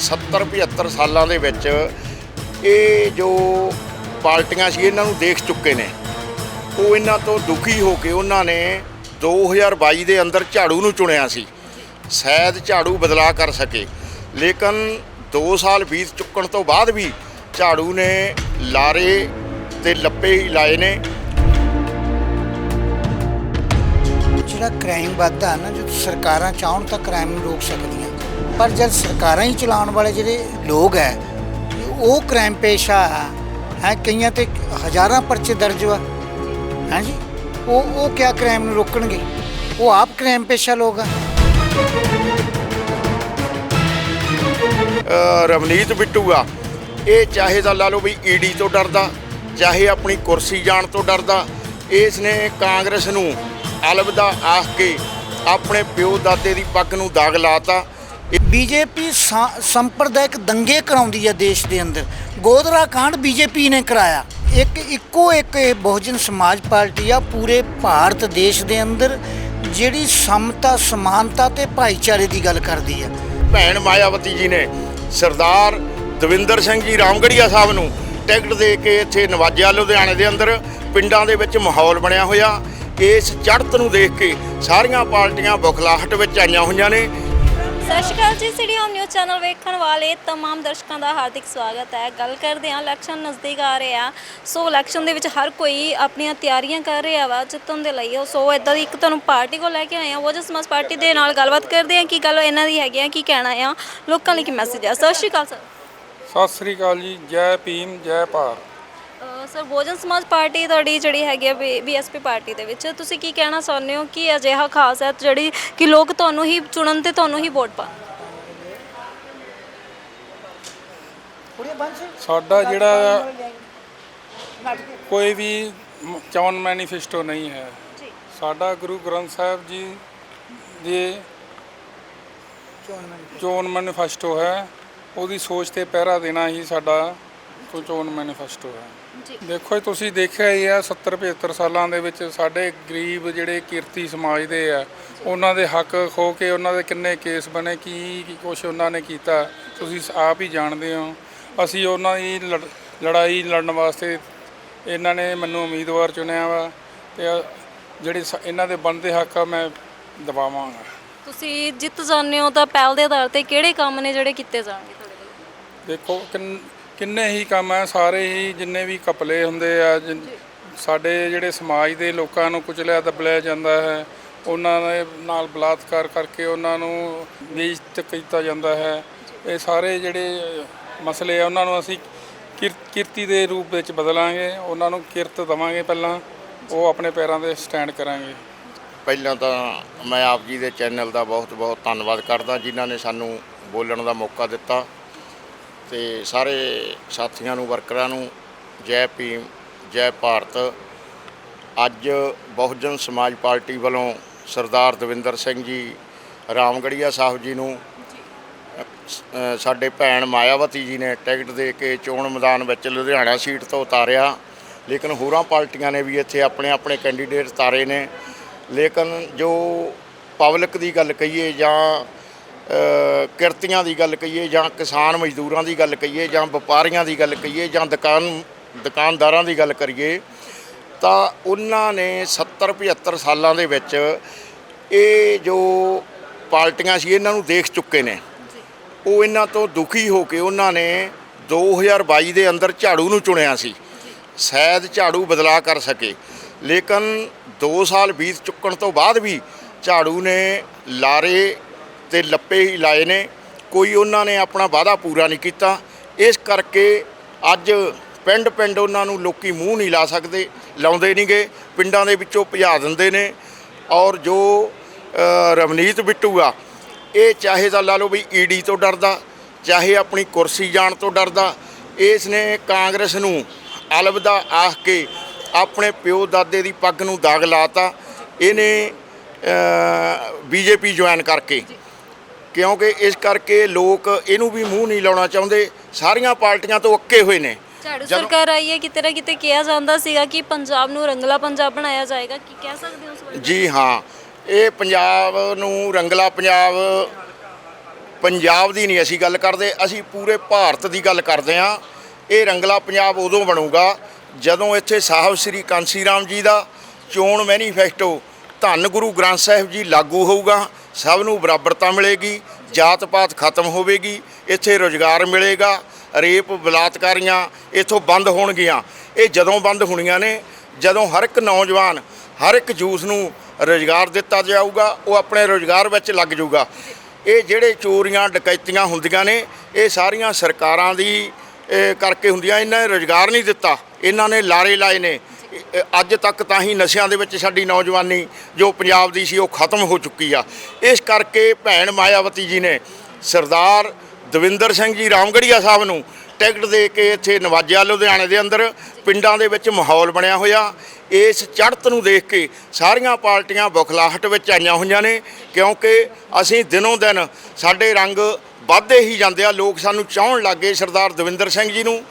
70 75 ਸਾਲਾਂ ਦੇ ਵਿੱਚ ਇਹ ਜੋ ਪਾਰਟੀਆਂ ਸੀ, ਇਹਨਾਂ ਨੂੰ ਦੇਖ ਚੁੱਕੇ ਨੇ। ਉਹ ਇਹਨਾਂ ਤੋਂ ਦੁਖੀ ਹੋ ਕੇ ਉਹਨਾਂ ਨੇ 2022 ਦੇ ਅੰਦਰ ਝਾੜੂ ਨੂੰ ਚੁਣਿਆ ਸੀ। ਸ਼ਾਇਦ ਝਾੜੂ ਬਦਲਾ ਕਰ ਸਕੇ। ਲੇਕਿਨ 2 ਸਾਲ ਬੀਤ ਚੁੱਕਣ ਤੋਂ ਬਾਅਦ ਵੀ ਝਾੜੂ ਨੇ ਲਾਰੇ ਤੇ ਲੱਪੇ ਹੀ ਲਾਏ ਨੇ। ਜਿਹੜਾ ਕ੍ਰਾਈਮ ਵੱਧਦਾ ਨਾ, ਜਦ ਸਰਕਾਰਾਂ ਚਾਹਣ ਤਾਂ ਕ੍ਰਾਈਮ ਨੂੰ ਰੋਕ ਸਕਦੀਆਂ। ਪਰ ਜਦ ਸਰਕਾਰਾਂ ਹੀ ਚਲਾਉਣ ਵਾਲੇ ਜਿਹੜੇ ਲੋਕ ਹੈ, ਉਹ ਕ੍ਰਾਈਮ ਪੇਸ਼ਾ ਹੈ, ਕਈਆਂ ਤੇ ਹਜ਼ਾਰਾਂ ਪਰਚੇ ਦਰਜ ਵਾ। ਹਾਂਜੀ ਉਹ ਉਹ ਕਿਆ ਕ੍ਰਾਈਮ ਨੂੰ ਰੋਕਣਗੇ? ਉਹ ਆਪ ਕ੍ਰਾਈਮ ਪੇਸ਼ਾ ਲੋਕ ਆ। ਰਵਨੀਤ ਬਿੱਟੂ ਆ। ਇਹ ਚਾਹੇ ਤਾਂ ਲਾ ਲਓ ਵੀ ਈਡੀ ਤੋਂ ਡਰਦਾ, ਚਾਹੇ ਆਪਣੀ ਕੁਰਸੀ ਜਾਣ ਤੋਂ ਡਰਦਾ, ਇਸ ਨੇ ਕਾਂਗਰਸ ਨੂੰ ਅਲਵਦਾ ਆਖ ਕੇ ਆਪਣੇ ਪਿਓ ਦਾਦੇ ਦੀ ਪੱਗ ਨੂੰ ਦਾਗ ਲਾਤਾ। ਬੀਜੇਪੀ ਸੰਪਰਦਾਇਕ ਦੰਗੇ ਕਰਾਉਂਦੀ ਹੈ ਦੇਸ਼ ਦੇ ਅੰਦਰ। ਗੋਦਰਾ ਕਾਂਡ ਬੀਜੇਪੀ ਨੇ ਕਰਾਇਆ। ਇੱਕ ਇੱਕੋ ਇੱਕ ਇਹ ਬਹੁਜਨ ਸਮਾਜ ਪਾਰਟੀ ਆ, ਪੂਰੇ ਭਾਰਤ ਦੇਸ਼ ਦੇ ਅੰਦਰ, ਜਿਹੜੀ ਸਮਤਾ, ਸਮਾਨਤਾ ਤੇ ਭਾਈਚਾਰੇ ਦੀ ਗੱਲ ਕਰਦੀ ਆ ਭੈਣ ਮਾਇਆਵਤੀ ਜੀ ਨੇ ਸਰਦਾਰ ਦਵਿੰਦਰ ਸਿੰਘ ਜੀ ਰਾਮਗੜੀਆ ਸਾਹਿਬ ਨੂੰ ਟਿਕਟ ਦੇ ਕੇ ਇੱਥੇ ਨਵਾਜਿਆ, ਲੁਧਿਆਣੇ ਦੇ ਅੰਦਰ, ਪਿੰਡਾਂ ਦੇ ਵਿੱਚ ਮਾਹੌਲ ਬਣਿਆ ਹੋਇਆ। ਇਸ ਚੜ੍ਹਤ ਨੂੰ ਦੇਖ ਕੇ ਸਾਰੀਆਂ ਪਾਰਟੀਆਂ ਬੁਖਲਾਹਟ ਵਿੱਚ ਆਈਆਂ ਹੋਈਆਂ ਨੇ। ਸਤਿ ਸ਼੍ਰੀ ਅਕਾਲ ਜੀ ਸਿਟੀ ਹੋਮ ਨਿਊਜ਼ ਚੈਨਲ ਵੇਖਣ ਵਾਲੇ तमाम ਦਰਸ਼ਕਾਂ ਦਾ ਹਾਰਦਿਕ ਸਵਾਗਤ ਹੈ ਗੱਲ ਕਰਦੇ ਹਾਂ ਇਲੈਕਸ਼ਨ ਨਜ਼ਦੀਕ ਆ ਰਹੇ ਆ ਸੋ ਇਲੈਕਸ਼ਨ ਦੇ ਵਿੱਚ ਹਰ ਕੋਈ ਆਪਣੀਆਂ ਤਿਆਰੀਆਂ ਕਰ ਰਿਹਾ ਵਾ ਜਿੱਤਣ ਦੇ ਲਈ ਸੋ ਇਦਾਂ ਦੀ ਇੱਕ ਤੁਹਾਨੂੰ ਪਾਰਟੀ ਕੋਲ ਲੈ ਕੇ ਆਏ ਆ ਵੋਜਨ ਸਮਾਜ ਪਾਰਟੀ ਦੇ ਨਾਲ ਗੱਲਬਾਤ ਕਰਦੇ ਆ ਕੀ ਗੱਲ ਇਹਨਾਂ ਦੀ ਹੈਗੀ ਆ ਕੀ ਕਹਿਣਾ ਆ ਲੋਕਾਂ ਲਈ ਕੀ ਮੈਸੇਜ ਆ ਸਤਿ ਸ਼੍ਰੀ ਅਕਾਲ ਸਰ ਸਤਿ ਸ੍ਰੀ ਅਕਾਲ ਜੀ ਜੈ ਭੀਮ ਜੈ ਭਾਰ ਅਹ ਸਰ ਵੋਜਨ ਸਮਾਜ ਪਾਰਟੀ ਤੁਹਾਡੀ ਜਿਹੜੀ ਹੈਗੀ ਆ ਬੀਐਸਪੀ ਪਾਰਟੀ ਦੇ ਵਿੱਚ। ਤੁਸੀਂ ਕੀ ਕਹਿਣਾ ਚਾਹੁੰਦੇ ਹੋ ਕਿ ਅਜਿਹਾ ਖਾਸ ਹੈ ਜਿਹੜੀ ਕਿ ਲੋਕ ਤੁਹਾਨੂੰ ਹੀ ਚੁਣਨ ਤੇ ਤੁਹਾਨੂੰ ਹੀ ਵੋਟ ਪਾ ਸਾਡਾ ਜਿਹੜਾ ਕੋਈ ਵੀ ਚੋਣ ਮੈਨੀਫੈਸਟੋ ਨਹੀਂ ਹੈ। ਜੀ। ਸਾਡਾ ਗੁਰੂ ਗ੍ਰੰਥ ਸਾਹਿਬ ਜੀ ਦੇ ਚੋਣ ਮੈਨੀਫੈਸਟੋ। ਹੈ। ਉਹਦੀ ਸੋਚ ਤੇ ਪਹਿਰਾ ਦੇਣਾ ਹੀ ਸਾਡਾ ਚੋਣ ਮੈਨੀਫੈਸਟੋ ਹੈ। ਦੇਖੋ ਜੀ ਤੁਸੀਂ ਦੇਖਿਆ ਹੀ ਆ 70 75 ਸਾਲਾਂ ਦੇ ਵਿੱਚ ਸਾਡੇ ਗਰੀਬ ਜਿਹੜੇ ਕਿਰਤੀ ਸਮਾਜ ਦੇ ਆ ਉਹਨਾਂ ਦੇ ਹੱਕ ਖੋ ਕੇ ਉਹਨਾਂ ਦੇ ਕਿੰਨੇ ਕੇਸ ਬਣੇ ਕੀ ਕੀ ਕੁਛ ਉਹਨਾਂ ਨੇ ਕੀਤਾ ਤੁਸੀਂ ਆਪ ਹੀ ਜਾਣਦੇ ਹੋ। ਅਸੀਂ ਉਹਨਾਂ ਦੀ ਲੜ- ਲੜਾਈ ਲੜਨ ਵਾਸਤੇ ਇਹਨਾਂ ਨੇ ਮੈਨੂੰ ਉਮੀਦਵਾਰ ਚੁਣਿਆ ਵਾ ਤੇ ਆ ਜਿਹੜੇ ਸ- ਇਹਨਾਂ ਦੇ ਬਣਦੇ ਹੱਕ ਆ ਮੈਂ ਦਬਾਵਾਂਗਾ। ਤੁਸੀਂ ਜਿੱਤ ਜਾਂਦੇ ਹੋ ਤਾਂ ਪਹਿਲ ਦੇ ਆਧਾਰ ਤੇ ਕਿਹੜੇ ਕੰਮ ਨੇ ਜਿਹੜੇ ਕੀਤੇ ਜਾਣਗੇ ਤੁਹਾਡੇ ਵੱਲੋਂ ਦੇਖੋ ਕਿੰਨ- ਕਿੰਨੇ ਹੀ ਕੰਮ ਆ ਸਾਰੇ ਹੀ ਜਿੰਨੇ ਵੀ ਕਪਲੇ ਹੁੰਦੇ ਆ ਜਿਨ- ਸਾਡੇ ਜਿਹੜੇ ਸਮਾਜ ਦੇ ਲੋਕਾਂ ਨੂੰ ਕੁਚਲਿਆ ਦਬਲਿਆ ਜਾਂਦਾ ਹੈ ਉਹਨਾਂ ਦੇ ਨਾਲ ਬਲਾਤਕਾਰ ਕਰਕੇ ਉਹਨਾਂ ਨੂੰ ਬੇਇੱਜ਼ਤ ਕੀਤਾ ਜਾਂਦਾ ਹੈ। ਇਹ ਸਾਰੇ ਜਿਹੜੇ ਮਸਲੇ ਆ ਉਹਨਾਂ ਨੂੰ ਅਸੀਂ ਕਿਰ- ਕਿਰਤੀ ਦੇ ਰੂਪ ਵਿੱਚ ਬਦਲਾਂਗੇ ਉਹਨਾਂ ਨੂੰ ਕਿਰਤ ਦਵਾਂਗੇ ਪਹਿਲਾਂ ਉਹ ਆਪਣੇ ਪੈਰਾਂ ਤੇ ਸਟੈਂਡ ਕਰਾਂਗੇ। ਪਹਿਲਾਂ ਤਾਂ ਮੈਂ ਆਪ ਜੀ ਦੇ ਚੈਨਲ ਦਾ ਬਹੁਤ ਬਹੁਤ ਧੰਨਵਾਦ ਕਰਦਾ ਜਿਨ੍ਹਾਂ ਨੇ ਸਾਨੂੰ ਬੋਲਣ ਦਾ ਮੌਕਾ ਦਿੱਤਾ। ਤੇ ਸਾਰੇ ਸਾਥੀਆਂ ਨੂੰ, ਵਰਕਰਾਂ ਨੂੰ, ਜੈ ਭੀਮ, ਜੈ ਭਾਰਤ। ਅੱਜ ਬਹੁਜਨ ਸਮਾਜ ਪਾਰਟੀ ਵੱਲੋਂ ਸਰਦਾਰ ਦਵਿੰਦਰ ਸਿੰਘ ਜੀ, ਰਾਮਗੜੀਆ ਸਾਹਿਬ ਜੀ ਨੂੰ ਸਾਡੇ ਭੈਣ ਮਾਇਆਵਤੀ ਜੀ ਨੇ ਟਿਕਟ ਦੇ ਕੇ ਚੋਣ ਮੈਦਾਨ ਵਿੱਚ ਲੁਧਿਆਣਾ ਸੀਟ ਤੋਂ ਉਤਾਰਿਆ। ਲੇਕਿਨ ਹੋਰਾਂ ਪਾਰਟੀਆਂ ਨੇ ਵੀ ਇੱਥੇ ਆਪਣੇ ਆਪਣੇ ਕੈਂਡੀਡੇਟ ਉਤਾਰੇ ਨੇ। ਲੇਕਿਨ ਜੋ ਪਬਲਿਕ ਦੀ ਗੱਲ ਕਹੀਏ ਜਾਂ ਕਿਰਤੀਆਂ ਦੀ ਗੱਲ ਕਹੀਏ ਜਾਂ ਕਿਸਾਨ ਮਜ਼ਦੂਰਾਂ ਦੀ ਗੱਲ ਕਹੀਏ ਜਾਂ ਵਪਾਰੀਆਂ ਦੀ ਗੱਲ ਕਹੀਏ ਜਾਂ ਦੁਕਾਨ, ਦੁਕਾਨਦਾਰਾਂ ਦੀ ਗੱਲ ਕਰੀਏ, ਤਾਂ ਉਹਨਾਂ ਨੇ 70 75 ਸਾਲਾਂ ਦੇ ਵਿੱਚ ਇਹ ਜੋ ਪਾਰਟੀਆਂ ਸੀ, ਇਹਨਾਂ ਨੂੰ ਦੇਖ ਚੁੱਕੇ ਨੇ। ਉਹ ਇਹਨਾਂ ਤੋਂ ਦੁਖੀ ਹੋ ਕੇ ਉਹਨਾਂ ਨੇ 2022 ਦੇ ਅੰਦਰ ਝਾੜੂ ਨੂੰ ਚੁਣਿਆ ਸੀ। ਸ਼ਾਇਦ ਝਾੜੂ ਬਦਲਾ ਕਰ ਸਕੇ। ਲੇਕਿਨ 2 ਸਾਲ ਬੀਤ ਚੁੱਕਣ ਤੋਂ ਬਾਅਦ ਵੀ ਝਾੜੂ ਨੇ ਲਾਰੇ ਤੇ ਲੱਪੇ ਹੀ ਲਾਏ ਨੇ। ਕੋਈ ਉਹਨਾਂ ਨੇ ਆਪਣਾ ਵਾਅਦਾ ਪੂਰਾ ਨਹੀਂ ਕੀਤਾ। ਇਸ ਕਰਕੇ ਅੱਜ ਪਿੰਡ ਪਿੰਡ ਉਹਨਾਂ ਨੂੰ ਲੋਕੀ ਮੂੰਹ ਨਹੀਂ ਲਾ ਸਕਦੇ, ਲਾਉਂਦੇ ਨਹੀਂਗੇ ਪਿੰਡਾਂ ਦੇ ਵਿੱਚੋਂ ਭਜਾ ਦਿੰਦੇ ਨੇ। ਔਰ ਜੋ ਰਵਨੀਤ ਬਿੱਟੂ ਆ, ਇਹ ਚਾਹੇ ਤਾਂ ਲਾ ਲਓ ਵੀ ਈਡੀ ਤੋਂ ਡਰਦਾ, ਚਾਹੇ ਆਪਣੀ ਕੁਰਸੀ ਜਾਣ ਤੋਂ ਡਰਦਾ, ਇਸ ਨੇ ਕਾਂਗਰਸ ਨੂੰ ਅਲਵਿਦਾ ਆਖ ਕੇ ਆਪਣੇ ਪਿਓ ਦਾਦੇ ਦੀ ਪੱਗ ਨੂੰ ਦਾਗ ਲਾਤਾ ਇਹਨੇ ਬੀਜੇਪੀ ਜੁਆਇਨ ਕਰਕੇ। ਕਿਉਂਕਿ ਇਸ ਕਰਕੇ ਲੋਕ ਇਹਨੂੰ ਵੀ ਮੂੰਹ ਨਹੀਂ ਲਾਉਣਾ ਚਾਹੁੰਦੇ। ਸਾਰੀਆਂ ਪਾਰਟੀਆਂ ਤੋਂ ਅੱਕੇ ਹੋਏ ਨੇ। ਝਾੜੂ ਸਰਕਾਰ ਆਈ ਹੈ ਕਿਤੇ ਨਾ ਕਿਤੇ ਕਿਹਾ ਜਾਂਦਾ ਸੀਗਾ ਕਿ ਪੰਜਾਬ ਨੂੰ ਰੰਗਲਾ ਪੰਜਾਬ ਬਣਾਇਆ ਜਾਏਗਾ। ਕੀ ਕਹਿ ਸਕਦੇ ਹੋ ਉਸ ਬਾਰੇ? ਜੀ ਹਾਂ ਇਹ ਪੰਜਾਬ ਨੂੰ ਰੰਗਲਾ ਪੰਜਾਬ ਪੰਜਾਬ ਦੀ ਨਹੀਂ ਅਸੀਂ ਗੱਲ ਕਰਦੇ ਅਸੀਂ ਪੂਰੇ ਭਾਰਤ ਦੀ ਗੱਲ ਕਰਦੇ ਹਾਂ। ਇਹ ਰੰਗਲਾ ਪੰਜਾਬ ਉਦੋਂ ਬਣੂਗਾ ਜਦੋਂ ਇੱਥੇ ਸਾਹਿਬ ਸ੍ਰੀ ਕਾਂਸੀ ਰਾਮ ਜੀ ਦਾ ਚੋਣ ਮੈਨੀਫੈਸਟੋ ਧੰਨ ਗੁਰੂ ਗ੍ਰੰਥ ਸਾਹਿਬ ਜੀ ਲਾਗੂ ਹੋਊਗਾ। ਸਭ ਨੂੰ ਬਰਾਬਰਤਾ ਮਿਲੇਗੀ ਜਾਤ ਪਾਤ ਖਤਮ ਹੋਵੇਗੀ, ਇੱਥੇ ਰੋਜ਼ਗਾਰ ਮਿਲੇਗਾ, ਰੇਪ ਬਲਾਤਕਾਰੀਆਂ ਇੱਥੋਂ ਬੰਦ ਹੋਣਗੀਆਂ। ਇਹ ਜਦੋਂ ਬੰਦ ਹੋਣੀਆਂ ਨੇ, ਜਦੋਂ ਹਰ ਇੱਕ ਨੌਜਵਾਨ, ਹਰ ਇੱਕ ਜੂਸ ਨੂੰ ਰੋਜ਼ਗਾਰ ਦਿੱਤਾ ਜਾਊਗਾ, ਉਹ ਆਪਣੇ ਰੋਜ਼ਗਾਰ ਵਿੱਚ ਲੱਗ ਜਾਊਗਾ। ਇਹ ਜਿਹੜੇ ਚੋਰੀਆਂ, ਡਕੈਤੀਆਂ ਹੁੰਦੀਆਂ ਨੇ, ਇਹ ਸਾਰੀਆਂ ਸਰਕਾਰਾਂ ਦੀ ਕਰਕੇ ਹੁੰਦੀਆਂ, ਇਹਨਾਂ ਨੇ ਰੋਜ਼ਗਾਰ ਨਹੀਂ ਦਿੱਤਾ, ਇਹਨਾਂ ਨੇ ਲਾਰੇ ਲਾਏ ਨੇ। ਅੱਜ ਤੱਕ ਤਾਂ ਹੀ ਨਸ਼ਿਆਂ ਦੇ ਵਿੱਚ ਸਾਡੀ ਨੌਜਵਾਨੀ ਜੋ ਪੰਜਾਬ ਦੀ ਸੀ ਉਹ ਖਤਮ ਹੋ ਚੁੱਕੀ ਆ। ਇਸ ਕਰਕੇ ਭੈਣ ਮਾਇਆਵਤੀ ਜੀ ਨੇ ਸਰਦਾਰ ਦਵਿੰਦਰ ਸਿੰਘ ਜੀ ਰਾਮਗੜੀਆ ਸਾਹਿਬ ਨੂੰ ਟਿਕਟ ਦੇ ਕੇ ਇੱਥੇ ਨਵਾਜਿਆ, ਲੁਧਿਆਣੇ ਦੇ ਅੰਦਰ ਪਿੰਡਾਂ ਦੇ ਵਿੱਚ ਮਾਹੌਲ ਬਣਿਆ ਹੋਇਆ। ਇਸ ਚੜ੍ਹਤ ਨੂੰ ਦੇਖ ਕੇ ਸਾਰੀਆਂ ਪਾਰਟੀਆਂ ਬੁਖਲਾਹਟ ਵਿੱਚ ਆਈਆਂ ਹੋਈਆਂ ਨੇ, ਕਿਉਂਕਿ ਅਸੀਂ ਦਿਨੋਂ ਦਿਨ ਸਾਡੇ ਰੰਗ ਵੱਧਦੇ ਹੀ ਜਾਂਦੇ ਆ। ਲੋਕ ਸਾਨੂੰ ਚਾਹਣ ਲੱਗੇ ਸਰਦਾਰ ਦਵਿੰਦਰ ਸਿੰਘ ਜੀ ਨੂੰ।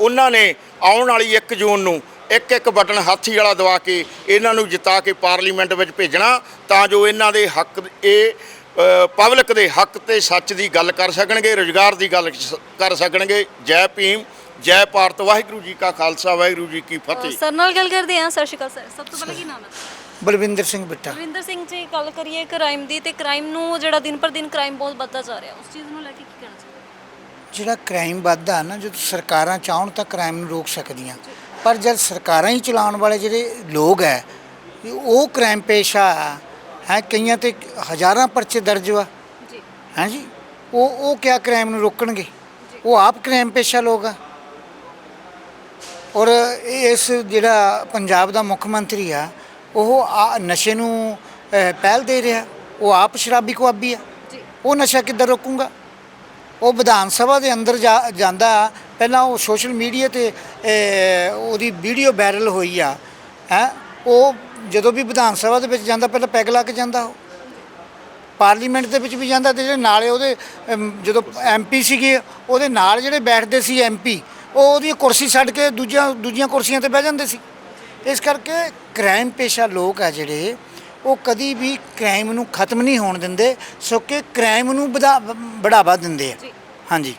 ਉਹਨਾਂ ਨੇ ਆਉਣ ਵਾਲੀ 1 ਜੂਨ ਨੂੰ ਇੱਕ ਇੱਕ ਬਟਨ ਹਾਥੀ ਵਾਲਾ ਦਵਾ ਕੇ ਇਹਨਾਂ ਨੂੰ ਜਿਤਾ ਕੇ ਪਾਰਲੀਮੈਂਟ ਵਿੱਚ ਭੇਜਣਾ ਤਾਂ ਜੋ ਇਹਨਾਂ ਦੇ ਹੱਕ ਇਹ ਪਬਲਿਕ ਦੇ ਹੱਕ ਤੇ ਸੱਚ ਦੀ ਗੱਲ ਕਰ ਸਕਣਗੇ ਰੋਜ਼ਗਾਰ ਦੀ ਗੱਲ ਕਰ ਸਕਣਗੇ। ਜੈ ਭੀਮ ਜੈ ਭਾਰਤ। ਵਾਹਿਗੁਰੂ ਜੀ ਕਾ ਖਾਲਸਾ ਵਾਹਿਗੁਰੂ ਜੀ ਕੀ ਫਤਿਹ। ਸਰ ਨਾਲ ਗੱਲ ਕਰਦੇ ਹਾਂ। ਸਤਿ ਸ਼੍ਰੀ ਅਕਾਲ ਸਰ। ਸਭ ਤੋਂ ਪਹਿਲਾਂ ਕੀ ਨਾਮ ਹੈ? ਬਲਵਿੰਦਰ ਸਿੰਘ ਬਿੱਟਾ। ਰਵਿੰਦਰ ਸਿੰਘ ਜੀ ਗੱਲ ਕਰੀਏ ਕ੍ਰਾਈਮ ਦੀ ਤੇ ਕ੍ਰਾਈਮ ਨੂੰ ਜਿਹੜਾ ਦਿਨ ਪਰ ਦਿਨ ਕ੍ਰਾਈਮ ਬਹੁਤ ਵੱਧਦਾ ਜਾ ਰਿਹਾ। ਉਸ ਚੀਜ਼ ਨੂੰ ਲੈ ਕੇ ਕੀ ਕਹਿਣਾ ਚਾਹੁੰਦੇ? ਜਿਹੜਾ ਕ੍ਰਾਈਮ ਵੱਧਦਾ ਨਾ ਜਦੋਂ ਸਰਕਾਰਾਂ ਚਾਹਣ ਤਾਂ ਕ੍ਰਾਈਮ ਨੂੰ ਰੋਕ ਸਕਦੀਆਂ। ਪਰ ਜਦ ਸਰਕਾਰਾਂ ਹੀ ਚਲਾਉਣ ਵਾਲੇ ਜਿਹੜੇ ਲੋਕ ਹੈ ਉਹ ਕ੍ਰਾਈਮ ਪੇਸ਼ਾ ਹੈ ਕਈਆਂ ਤੇ ਹਜ਼ਾਰਾਂ ਪਰਚੇ ਦਰਜ ਵਾ। ਜੀ। ਹੈ ਜੀ? ਉਹ ਉਹ ਕਿਆ ਕ੍ਰਾਈਮ ਨੂੰ ਰੋਕਣਗੇ? ਉਹ ਆਪ ਕ੍ਰਾਈਮ ਪੇਸ਼ਾ ਲੋਕ ਆ। ਔਰ ਇਸ ਜਿਹੜਾ ਪੰਜਾਬ ਦਾ ਮੁੱਖ ਮੰਤਰੀ ਆ ਉਹ ਆ ਨਸ਼ੇ ਨੂੰ ਪਹਿਲ ਦੇ ਰਿਹਾ। ਉਹ ਆਪ ਸ਼ਰਾਬੀ ਕੁਆਬੀ ਆ। ਜੀ। ਉਹ ਨਸ਼ਾ ਕਿੱਦਾਂ ਰੋਕੂਗਾ? ਉਹ ਵਿਧਾਨ ਸਭਾ ਦੇ ਅੰਦਰ ਜਾਂਦਾ ਪਹਿਲਾਂ ਉਹ ਸੋਸ਼ਲ ਮੀਡੀਆ ਤੇ ਉਹਦੀ ਵੀਡੀਓ ਵਾਇਰਲ ਹੋਈ ਆ ਹੈ ਉਹ ਜਦੋਂ ਵੀ ਵਿਧਾਨ ਸਭਾ ਦੇ ਵਿੱਚ ਜਾਂਦਾ ਪਹਿਲਾਂ ਪੈਗ ਲਾ ਕੇ ਜਾਂਦਾ ਉਹ। ਪਾਰਲੀਮੈਂਟ ਦੇ ਵਿੱਚ ਵੀ ਜਾਂਦਾ ਤੇ ਜਿਹੜੇ ਨਾਲੇ ਉਹਦੇ ਜਦੋਂ ਐਮਪੀ ਸੀਗੇ ਉਹਦੇ ਨਾਲ ਜਿਹੜੇ ਬੈਠਦੇ ਸੀ ਐਮਪੀ ਉਹ ਉਹਦੀ ਕੁਰਸੀ ਛੱਡ ਕੇ ਦੂਜੀਆਂ ਦੂਜੀਆਂ ਕੁਰਸੀਆਂ ਤੇ ਬਹਿ ਜਾਂਦੇ ਸੀ। ਇਸ ਕਰਕੇ ਕ੍ਰਾਈਮ ਪੇਸ਼ਾ ਲੋਕ ਆ ਜਿਹੜੇ ਉਹ ਕਦੀ ਵੀ ਕ੍ਰਾਈਮ ਨੂੰ ਖਤਮ ਨਹੀਂ ਹੋਣ ਦਿੰਦੇ ਸੋ ਕਿ ਕ੍ਰਾਈਮ ਨੂੰ ਵਧਾ- ਬੜਾਵਾ ਦਿੰਦੇ ਆ। ਹਾਂਜੀ।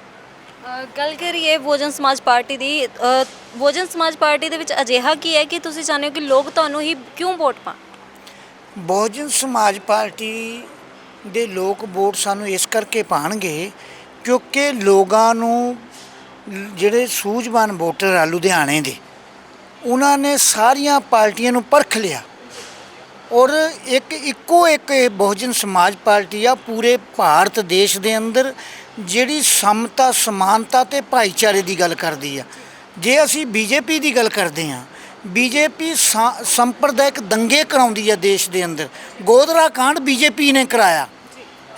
ਗੱਲ ਕਰੀਏ ਬਹੁਜਨ ਸਮਾਜ ਪਾਰਟੀ ਦੀ ਅ, ਬਹੁਜਨ ਸਮਾਜ ਪਾਰਟੀ ਦੇ ਵਿੱਚ ਅਜਿਹਾ ਕੀ ਹੈ ਕਿ ਤੁਸੀਂ ਚਾਹੁੰਦੇ ਹੋ ਕਿ ਲੋਕ ਤੁਹਾਨੂੰ ਹੀ ਕਿਉਂ ਵੋਟ ਪਾਣ ਬਹੁਜਨ ਸਮਾਜ ਪਾਰਟੀ ਦੇ ਲੋਕ ਵੋਟ ਸਾਨੂੰ ਇਸ ਕਰਕੇ ਪਾਣਗੇ ਕਿਉਂਕਿ ਲੋਕਾਂ ਨੂੰ ਜਿਹੜੇ ਸੂਝਵਾਨ ਵੋਟਰ ਆ ਲੁਧਿਆਣੇ ਦੇ ਉਹਨਾਂ ਨੇ ਸਾਰੀਆਂ ਪਾਰਟੀਆਂ ਨੂੰ ਪਰਖ ਲਿਆ। ਔਰ ਇੱਕ ਇੱਕੋ ਇੱਕ ਇਹ ਬਹੁਜਨ ਸਮਾਜ ਪਾਰਟੀ ਆ, ਪੂਰੇ ਭਾਰਤ ਦੇਸ਼ ਦੇ ਅੰਦਰ ਜਿਹੜੀ ਸਮਤਾ, ਸਮਾਨਤਾ ਤੇ ਭਾਈਚਾਰੇ ਦੀ ਗੱਲ ਕਰਦੀ ਆ। ਜੇ ਅਸੀਂ ਬੀਜੇਪੀ ਦੀ ਗੱਲ ਕਰਦੇ ਆ ਬੀਜੇਪੀ ਸੰਪਰਦਾਇਕ ਦੰਗੇ ਕਰਾਉਂਦੀ ਆ ਦੇਸ਼ ਦੇ ਅੰਦਰ। ਗੋਦਰਾ ਕਾਂਡ ਬੀਜੇਪੀ ਨੇ ਕਰਾਇਆ।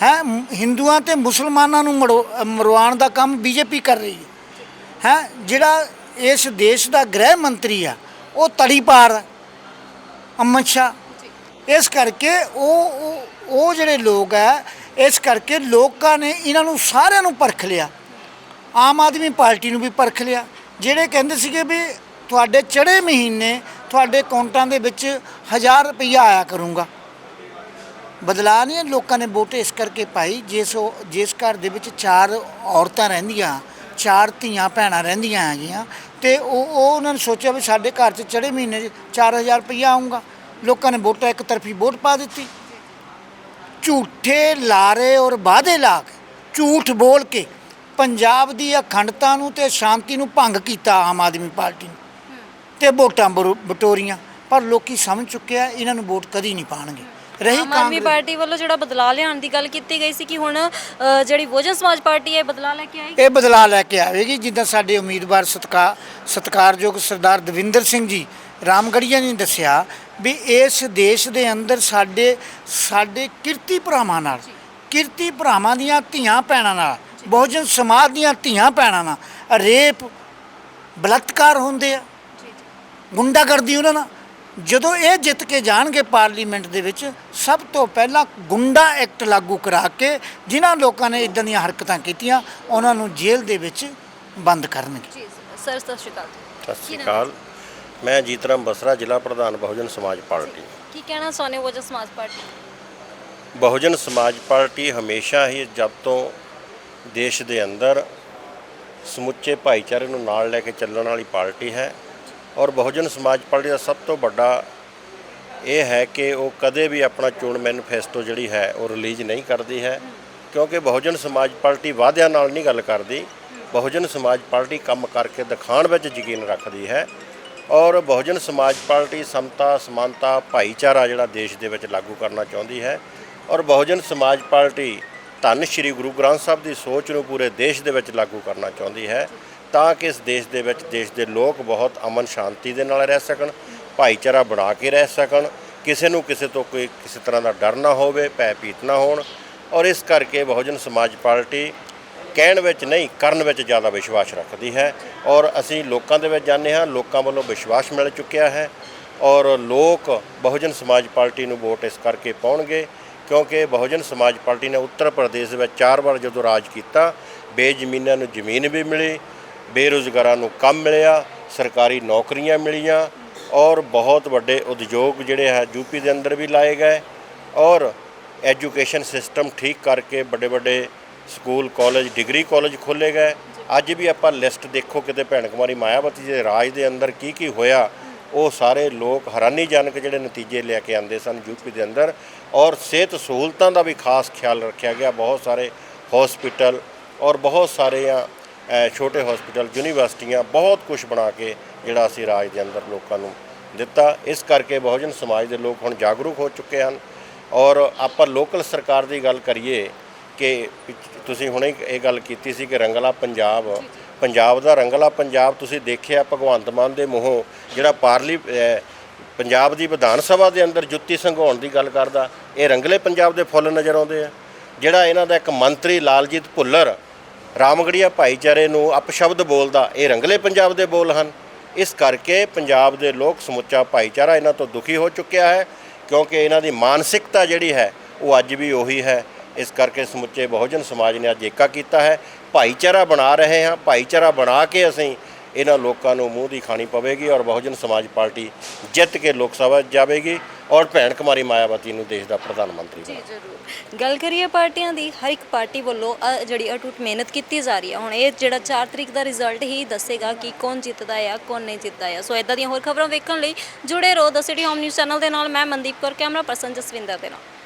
ਹੈ, ਹਿੰਦੂਆਂ ਤੇ ਮੁਸਲਮਾਨਾਂ ਨੂੰ ਮਰੋ- ਮਰਵਾਉਣ ਦਾ ਕੰਮ ਬੀਜੇਪੀ ਕਰ ਰਹੀ ਹੈ। ਹੈ, ਜਿਹੜਾ ਇਸ ਦੇਸ਼ ਦਾ ਗ੍ਰਹਿ ਮੰਤਰੀ ਆ, ਉਹ ਤੜੀ ਪਾਰ ਅਮਿਤ ਸ਼ਾਹ। ਇਸ ਕਰਕੇ ਉਹ, ਉਹ- ਉਹ ਜਿਹੜੇ ਲੋਕ ਹੈ, ਇਸ ਕਰਕੇ ਲੋਕਾਂ ਨੇ ਇਹਨਾਂ ਨੂੰ ਸਾਰਿਆਂ ਨੂੰ ਪਰਖ ਲਿਆ। ਆਮ ਆਦਮੀ ਪਾਰਟੀ ਨੂੰ ਵੀ ਪਰਖ ਲਿਆ, ਜਿਹੜੇ ਕਹਿੰਦੇ ਸੀਗੇ ਵੀ ਤੁਹਾਡੇ ਚੜੇ ਮਹੀਨੇ ਤੁਹਾਡੇ ਅਕਾਊਂਟਾਂ ਦੇ ਵਿੱਚ 1000 ਰੁਪਈਆ ਆਇਆ ਕਰੂੰਗਾ। ਬਦਲਾਅ ਨਹੀਂ ਹੈ, ਲੋਕਾਂ ਨੇ ਵੋਟ ਇਸ ਕਰਕੇ ਪਾਈ, ਜਿਸ ਉਹ- ਜਿਸ ਘਰ ਦੇ ਵਿੱਚ ਚਾਰ ਔਰਤਾਂ ਰਹਿੰਦੀਆਂ, ਚਾਰ ਧੀਆਂ ਭੈਣਾਂ ਰਹਿੰਦੀਆਂ ਹੈਗੀਆਂ, ਤੇ ਉਹ ਉਹ ਉਹਨਾਂ ਨੇ ਸੋਚਿਆ ਵੀ ਸਾਡੇ ਘਰ 'ਚ ਚੜੇ ਮਹੀਨੇ 'ਚ 4000 ਰੁਪਈਆ ਆਊਗਾ। ਲੋਕਾਂ ਨੇ ਵੋਟਾਂ ਇੱਕ ਤਰਫੀ ਵੋਟ ਪਾ ਦਿੱਤੀ। ਝੂਠੇ ਲਾਰੇ ਔਰ ਵਾਅਦੇ ਲਾ ਕੇ ਝੂਠ ਬੋਲ ਕੇ ਪੰਜਾਬ ਦੀ ਅਖੰਡਤਾ ਨੂੰ ਤੇ ਸ਼ਾਂਤੀ ਨੂੰ ਭੰਗ ਕੀਤਾ ਆਮ ਆਦਮੀ ਪਾਰਟੀ ਨੇ। ਤੇ ਵੋਟਾਂ ਬਟੋਰੀਆਂ। ਪਰ ਲੋਕੀ ਸਮਝ ਚੁੱਕਿਆ ਇਹਨਾਂ ਨੂੰ ਵੋਟ ਕਦੀ ਨਹੀਂ ਪਾਣਗੇ। ਰਹੀ ਆਮ ਆਦਮੀ ਪਾਰਟੀ ਵੱਲੋਂ ਜਿਹੜਾ ਬਦਲਾਅ ਲਿਆਉਣ ਦੀ ਗੱਲ ਕੀਤੀ ਗਈ ਸੀ ਕਿ ਹੁਣ ਅ, ਜਿਹੜੀ ਬਹੁਜਨ ਸਮਾਜ ਪਾਰਟੀ ਹੈ ਇਹ ਬਦਲਾਅ ਲੈ ਕੇ ਆਏਗੀ ਇਹ ਬਦਲਾਅ ਲੈ ਕੇ ਆਵੇਗੀ ਜਿੱਦਾਂ ਸਾਡੇ ਉਮੀਦਵਾਰ ਸਤਕਾਰ ਸਤਿਕਾਰਯੋਗ ਸਰਦਾਰ ਦਵਿੰਦਰ ਸਿੰਘ ਜੀ ਰਾਮਗੜੀਆ ਨੇ ਦੱਸਿਆ ਵੀ ਇਸ ਦੇਸ਼ ਦੇ ਅੰਦਰ ਸਾਡੇ ਸਾਡੇ ਕਿਰਤੀ ਭਰਾਵਾਂ ਨਾਲ ਕਿਰਤੀ ਭਰਾਵਾਂ ਦੀਆਂ ਧੀਆਂ ਭੈਣਾਂ ਨਾਲ ਬਹੁਜਨ ਸਮਾਜ ਦੀਆਂ ਧੀਆਂ ਭੈਣਾਂ ਨਾਲ ਰੇਪ ਬਲਾਤਕਾਰ ਹੁੰਦੇ ਆ। ਗੁੰਡਾਗਰਦੀ ਉਹਨਾਂ ਨਾਲ। ਜਦੋਂ ਇਹ ਜਿੱਤ ਕੇ ਜਾਣਗੇ ਪਾਰਲੀਮੈਂਟ ਦੇ ਵਿੱਚ ਸਭ ਤੋਂ ਪਹਿਲਾਂ ਗੁੰਡਾ ਐਕਟ ਲਾਗੂ ਕਰਾ ਕੇ ਜਿਨ੍ਹਾਂ ਲੋਕਾਂ ਨੇ ਇਦਾਂ ਦੀਆਂ ਹਰਕਤਾਂ ਕੀਤੀਆਂ ਉਹਨਾਂ ਨੂੰ ਜੇਲ੍ਹ ਦੇ ਵਿੱਚ ਬੰਦ ਕਰਨਗੇ। ਜੀ ਸਰ ਸਤਿ ਸ਼੍ਰੀ ਅਕਾਲ। ਸਤਿ ਸ਼੍ਰੀ ਅਕਾਲ। ਮੈਂ ਜੀਤਰਾਮ ਬਸਰਾ ਜ਼ਿਲ੍ਹਾ ਪ੍ਰਧਾਨ ਬਹੁਜਨ ਸਮਾਜ ਪਾਰਟੀ। ਕੀ ਕਹਿਣਾ ਚਾਹੁੰਦੇ ਹੋ ਬਹੁਜਨ ਸਮਾਜ ਪਾਰਟੀ? ਬਹੁਜਨ ਸਮਾਜ ਪਾਰਟੀ ਹਮੇਸ਼ਾ ਹੀ ਜਦ ਤੋਂ ਦੇਸ਼ ਦੇ ਅੰਦਰ ਸਮੁੱਚੇ ਭਾਈਚਾਰੇ ਨੂੰ ਨਾਲ ਲੈ ਕੇ ਚੱਲਣ ਵਾਲੀ ਪਾਰਟੀ ਹੈ ਔਰ ਬਹੁਜਨ ਸਮਾਜ ਪਾਰਟੀ ਦਾ ਸਭ ਤੋਂ ਵੱਡਾ ਇਹ ਹੈ ਕਿ ਉਹ ਕਦੇ ਵੀ ਆਪਣਾ ਚੋਣ ਮੈਨੀਫੈਸਟੋ ਜਿਹੜੀ ਹੈ ਉਹ ਰਿਲੀਜ਼ ਨਹੀਂ ਕਰਦੀ ਹੈ ਕਿਉਂਕਿ ਬਹੁਜਨ ਸਮਾਜ ਪਾਰਟੀ ਵਾਅਦਿਆਂ ਨਾਲ ਨਹੀਂ ਗੱਲ ਕਰਦੀ। ਬਹੁਜਨ ਸਮਾਜ ਪਾਰਟੀ ਕੰਮ ਕਰਕੇ ਦਿਖਾਉਣ ਵਿੱਚ ਯਕੀਨ ਰੱਖਦੀ ਹੈ ਔਰ ਬਹੁਜਨ ਸਮਾਜ ਪਾਰਟੀ ਸਮਤਾ, ਸਮਾਨਤਾ, ਭਾਈਚਾਰਾ ਜਿਹੜਾ ਦੇਸ਼ ਦੇ ਵਿੱਚ ਲਾਗੂ ਕਰਨਾ ਚਾਹੁੰਦੀ ਹੈ। ਔਰ ਬਹੁਜਨ ਸਮਾਜ ਪਾਰਟੀ ਧੰਨ ਸ਼੍ਰੀ ਗੁਰੂ ਗ੍ਰੰਥ ਸਾਹਿਬ ਦੀ ਸੋਚ ਨੂੰ ਪੂਰੇ ਦੇਸ਼ ਦੇ ਵਿੱਚ ਲਾਗੂ ਕਰਨਾ ਚਾਹੁੰਦੀ ਹੈ ਤਾਂ ਕਿ ਇਸ ਦੇਸ਼ ਦੇ ਵਿੱਚ ਦੇਸ਼ ਦੇ ਲੋਕ ਬਹੁਤ ਅਮਨ ਸ਼ਾਂਤੀ ਦੇ ਨਾਲ ਰਹਿ ਸਕਣ, ਭਾਈਚਾਰਾ ਬਣਾ ਕੇ ਰਹਿ ਸਕਣ, ਕਿਸੇ ਨੂੰ ਕਿਸੇ ਤੋਂ ਕੋਈ ਕਿਸੇ ਤਰ੍ਹਾਂ ਦਾ ਡਰ ਨਾ ਹੋਵੇ ਭੈ ਭੀਤ ਨਾ ਹੋਣ। ਔਰ ਇਸ ਕਰਕੇ ਬਹੁਜਨ ਸਮਾਜ ਪਾਰਟੀ ਕਹਿਣ ਵਿੱਚ ਨਹੀਂ, ਕਰਨ ਵਿੱਚ ਜ਼ਿਆਦਾ ਵਿਸ਼ਵਾਸ ਰੱਖਦੀ ਹੈ ਔਰ ਅਸੀਂ ਲੋਕਾਂ ਦੇ ਵਿੱਚ ਜਾਂਦੇ ਹਾਂ, ਲੋਕਾਂ ਵੱਲੋਂ ਵਿਸ਼ਵਾਸ ਮਿਲ ਚੁੱਕਿਆ ਹੈ ਔਰ ਲੋਕ ਬਹੁਜਨ ਸਮਾਜ ਪਾਰਟੀ ਨੂੰ ਵੋਟ ਇਸ ਕਰਕੇ ਪਾਉਣਗੇ ਕਿਉਂਕਿ ਬਹੁਜਨ ਸਮਾਜ ਪਾਰਟੀ ਨੇ ਉੱਤਰ ਪ੍ਰਦੇਸ਼ ਵਿੱਚ ਚਾਰ ਵਾਰ ਜਦੋਂ ਰਾਜ ਕੀਤਾ, ਬੇਜ਼ਮੀਨਾਂ ਨੂੰ ਜ਼ਮੀਨ ਵੀ ਮਿਲੀ, ਬੇਰੁਜ਼ਗਾਰਾਂ ਨੂੰ ਕੰਮ ਮਿਲਿਆ, ਸਰਕਾਰੀ ਨੌਕਰੀਆਂ ਮਿਲੀਆਂ ਔਰ ਬਹੁਤ ਵੱਡੇ ਉਦਯੋਗ ਜਿਹੜੇ ਹੈ ਯੂਪੀ ਦੇ ਅੰਦਰ ਵੀ ਲਾਏ ਗਏ ਔਰ ਐਜੂਕੇਸ਼ਨ ਸਿਸਟਮ ਠੀਕ ਕਰਕੇ ਵੱਡੇ ਵੱਡੇ ਸਕੂਲ, ਕਾਲਜ, ਡਿਗਰੀ ਕਾਲਜ ਖੋਲ੍ਹੇ ਗਏ। ਅੱਜ ਵੀ ਆਪਾਂ ਲਿਸਟ ਦੇਖੋ ਕਿਤੇ ਭੈਣ ਕੁਮਾਰੀ ਮਾਇਆਵਤੀ ਦੇ ਰਾਜ ਦੇ ਅੰਦਰ ਕੀ ਕੀ ਹੋਇਆ। ਉਹ ਸਾਰੇ ਲੋਕ ਹੈਰਾਨੀਜਨਕ ਜਿਹੜੇ ਨਤੀਜੇ ਲੈ ਕੇ ਆਉਂਦੇ ਸਨ ਯੂਪੀ ਦੇ ਅੰਦਰ। ਔਰ ਸਿਹਤ ਸਹੂਲਤਾਂ ਦਾ ਵੀ ਖਾਸ ਖਿਆਲ ਰੱਖਿਆ ਗਿਆ। ਬਹੁਤ ਸਾਰੇ ਹਸਪੀਟਲ ਔਰ ਬਹੁਤ ਸਾਰੇ ਆ ਛੋਟੇ ਹਸਪੀਟਲ ਯੂਨੀਵਰਸਿਟੀਆਂ ਬਹੁਤ ਕੁਝ ਬਣਾ ਕੇ ਜਿਹੜਾ ਅਸੀਂ ਰਾਜ ਦੇ ਅੰਦਰ ਲੋਕਾਂ ਨੂੰ ਦਿੱਤਾ। ਇਸ ਕਰਕੇ ਬਹੁਜਨ ਸਮਾਜ ਦੇ ਲੋਕ ਹੁਣ ਜਾਗਰੂਕ ਹੋ ਚੁੱਕੇ ਹਨ। ਔਰ ਆਪਾਂ ਲੋਕਲ ਸਰਕਾਰ ਦੀ ਗੱਲ ਕਰੀਏ ਕਿ ਤੁਸੀਂ ਹੁਣੇ ਇਹ ਗੱਲ ਕੀਤੀ ਸੀ ਕਿ ਰੰਗਲਾ ਪੰਜਾਬ ਪੰਜਾਬ ਦਾ ਰੰਗਲਾ ਪੰਜਾਬ ਤੁਸੀਂ ਦੇਖਿਆ ਭਗਵੰਤ ਮਾਨ ਦੇ ਮੂੰਹੋਂ ਜਿਹੜਾ ਪਾਰਲੀ ਪੰਜਾਬ ਦੀ ਵਿਧਾਨ ਸਭਾ ਦੇ ਅੰਦਰ ਜੁੱਤੀ ਸੰਘਾਉਣ ਦੀ ਗੱਲ ਕਰਦਾ, ਇਹ ਰੰਗਲੇ ਪੰਜਾਬ ਦੇ ਫੁੱਲ ਨਜ਼ਰ ਆਉਂਦੇ ਆ। ਜਿਹੜਾ ਇਹਨਾਂ ਦਾ ਇੱਕ ਮੰਤਰੀ ਲਾਲਜੀਤ ਭੁੱਲਰ ਰਾਮਗੜੀਆ ਭਾਈਚਾਰੇ ਨੂੰ ਅਪਸ਼ਬਦ ਬੋਲਦਾ, ਇਹ ਰੰਗਲੇ ਪੰਜਾਬ ਦੇ ਬੋਲ ਹਨ। ਇਸ ਕਰਕੇ ਪੰਜਾਬ ਦੇ ਲੋਕ ਸਮੁੱਚਾ ਭਾਈਚਾਰਾ ਇਹਨਾਂ ਤੋਂ ਦੁਖੀ ਹੋ ਚੁੱਕਿਆ ਹੈ, ਕਿਉਂਕਿ ਇਹਨਾਂ ਦੀ ਮਾਨਸਿਕਤਾ ਜਿਹੜੀ ਹੈ, ਉਹ ਅੱਜ ਵੀ ਉਹੀ ਹੈ। ਇਸ ਕਰਕੇ ਸਮੁੱਚੇ ਬਹੁਜਨ ਸਮਾਜ ਨੇ ਅੱਜ ਏਕਾ ਕੀਤਾ ਹੈ। ਭਾਈਚਾਰਾ ਬਣਾ ਰਹੇ ਹਾਂ ਭਾਈਚਾਰਾ ਬਣਾ ਕੇ ਅਸੀਂ ਇਹਨਾਂ ਲੋਕਾਂ ਨੂੰ ਮੂੰਹ ਦੀ ਖਾਣੀ ਪਵੇਗੀ ਔਰ ਬਹੁਜਨ ਸਮਾਜ ਪਾਰਟੀ ਜਿੱਤ ਕੇ ਲੋਕ ਸਭਾ ਜਾਵੇਗੀ ਔਰ ਭੈਣ ਕੁਮਾਰੀ ਮਾਇਆਵਤੀ ਨੂੰ ਦੇਸ਼ ਦਾ ਪ੍ਰਧਾਨ ਮੰਤਰੀ ਜੀ ਜ਼ਰੂਰ। ਗੱਲ ਕਰੀਏ ਪਾਰਟੀਆਂ ਦੀ ਹਰ ਇੱਕ ਪਾਰਟੀ ਵੱਲੋਂ ਜਿਹੜੀ ਅਟੁੱਟ ਮਿਹਨਤ ਕੀਤੀ ਜਾ ਰਹੀ ਹੈ। ਹੁਣ ਇਹ ਜਿਹੜਾ 4 ਤਰੀਕ ਦਾ ਰਿਜ਼ਲਟ ਹੀ ਦੱਸੇਗਾ ਕਿ ਕੌਣ ਜਿੱਤਦਾ ਹੈ ਕੌਣ ਨਹੀਂ ਜਿੱਤਦਾ ਹੈ। ਸੋ ਇਦਾਂ ਦੀਆਂ ਹੋਰ ਖਬਰਾਂ ਵੇਖਣ ਲਈ ਜੁੜੇ ਰਹੋ the city home news channel ਦੇ ਨਾਲ। ਮੈਂ ਮਨਦੀਪ ਕੌਰ ਕੈਮਰਾ ਪਰਸਨ ਜਸਵਿੰਦਰ ਦੇ ਨਾਲ।